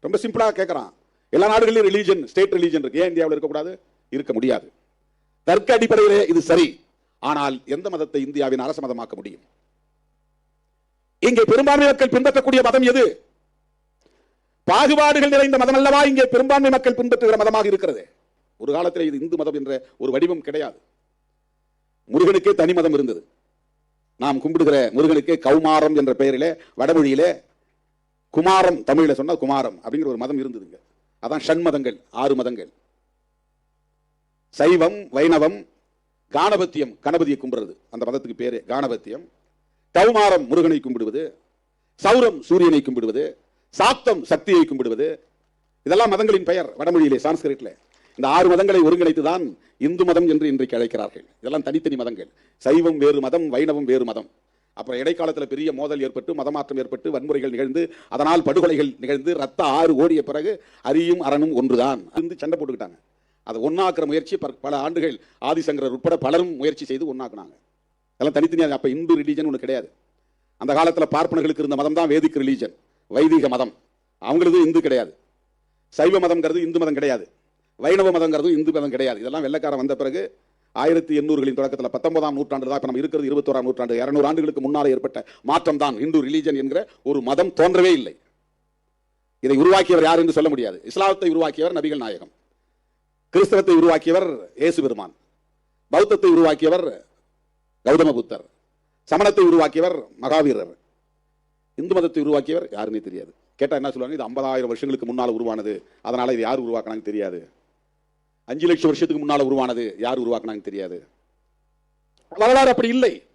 ரொம்ப சிம்பிளா கேட்குறான் எல்லா நாடுகளிலும் ரிலீஜன் ஸ்டேட் ரிலீஜன் இருக்கு. ஏன் இந்தியாவில் இருக்கக்கூடாது? இருக்க முடியாது. தர்க்க அடிப்படையிலே இது சரி. ஆனால் எந்த மதத்தை இந்தியாவின் அரச மதமாக்க முடியும்? இங்கே பெரும்பான்மை மக்கள் பின்பற்றக்கூடிய மதம் எது? பாகுபாடுகள் நிறைந்த மதம் அல்லவா? இங்கே பெரும்பான்மை மக்கள் பின்பற்றுகிற மதமாக இருக்கிறது. ஒரு காலத்தில் இது இந்து மதம் என்ற ஒரு வடிவம் கிடையாது. முருகனுக்கே தனி மதம் இருந்தது. நாம் கும்பிடுகிற முருகனுக்கே கௌமாரம் என்ற பெயரிலே வடமொழியிலே குமாரம் தமிழில் சொன்னா குமாரம் அப்படிங்கிற ஒரு மதம் இருந்ததுங்க. அதான் ஷண்மதங்கள் ஆறு மதங்கள். சைவம் வைணவம் காணபத்தியம் கணபதியை கும்பிடுறது. அந்த மதத்துக்கு பேரு காணபத்தியம் கௌமாரம் முருகனை கும்பிடுவது. சௌரம் சூரியனை கும்பிடுவது. சாத்தம் சக்தியை கும்பிடுவது. இதெல்லாம் மதங்களின் பெயர் வடமொழியிலே சான்ஸ்கிரிட்ல. இந்த ஆறு மதங்களை ஒருங்கிணைத்து தான் இந்து மதம் என்று இன்றைக்கு அழைக்கிறார்கள். இதெல்லாம் தனித்தனி மதங்கள். சைவம் வேறு மதம் வைணவம் வேறு மதம். அப்புறம் இடைக்காலத்தில் பெரிய மோதல் ஏற்பட்டு மதமாற்றம் ஏற்பட்டு வன்முறைகள் நிகழ்ந்து அதனால் படுகொலைகள் நிகழ்ந்து ரத்த ஆறு ஓடிய பிறகு அரியும் அரணும் ஒன்றுதான் இருந்து சண்டை போட்டுக்கிட்டாங்க. அதை ஒன்னாக்குற முயற்சி பல- பல ஆண்டுகள் ஆதிசங்கரர் உட்பட பலரும் முயற்சி செய்து ஒன்னாக்குனாங்க அதெல்லாம் தனித்தனியாக அப்போ இந்து ரிலீஜன் ஒன்று கிடையாது. அந்த காலத்தில் பார்ப்பனர்களுக்கு இருந்த மதம் தான் வேதிக் ரிலீஜன் வைதிக மதம். அவங்களது இந்து கிடையாது. சைவ மதம்ங்கிறது இந்து மதம் கிடையாது. வைணவ மதங்கிறது இந்து மதம் கிடையாது. இதெல்லாம் வெள்ளக்காரன் வந்த பிறகு ஆயிரத்தி எண்ணூறுகளின் தொடக்கத்தில் பத்தொன்பதாம் நூற்றாண்டு தான் இப்போ நம்ம இருக்கிறது இருபத்தோராம் நூற்றாண்டு. இரநூறு ஆண்டுகளுக்கு முன்னால் ஏற்பட்ட மாற்றம் தான் இந்து ரிலீஜன் என்கிற ஒரு மதம் தோன்றவே இல்லை. இதை உருவாக்கியவர் யார் என்று சொல்ல முடியாது. இஸ்லாமத்தை உருவாக்கியவர் நபிகள் நாயகம். கிறிஸ்தவத்தை உருவாக்கியவர் இயேசு பெருமான். பௌத்தத்தை உருவாக்கியவர் கௌதம புத்தர் சமணத்தை உருவாக்கியவர் மகாவீரர். இந்து மதத்தை உருவாக்கியவர் யாருன்னே தெரியாது. கேட்டா என்ன சொல்லுவாங்க? இது ஐம்பதாயிரம் வருஷங்களுக்கு முன்னால் உருவானது. அதனால இது யார் உருவாக்குனாங்க தெரியாது. அஞ்சு லட்சம் வருஷத்துக்கு முன்னால உருவானது யார் உருவாக்குனாங்க தெரியாது. வரலாறு அப்படி இல்லை.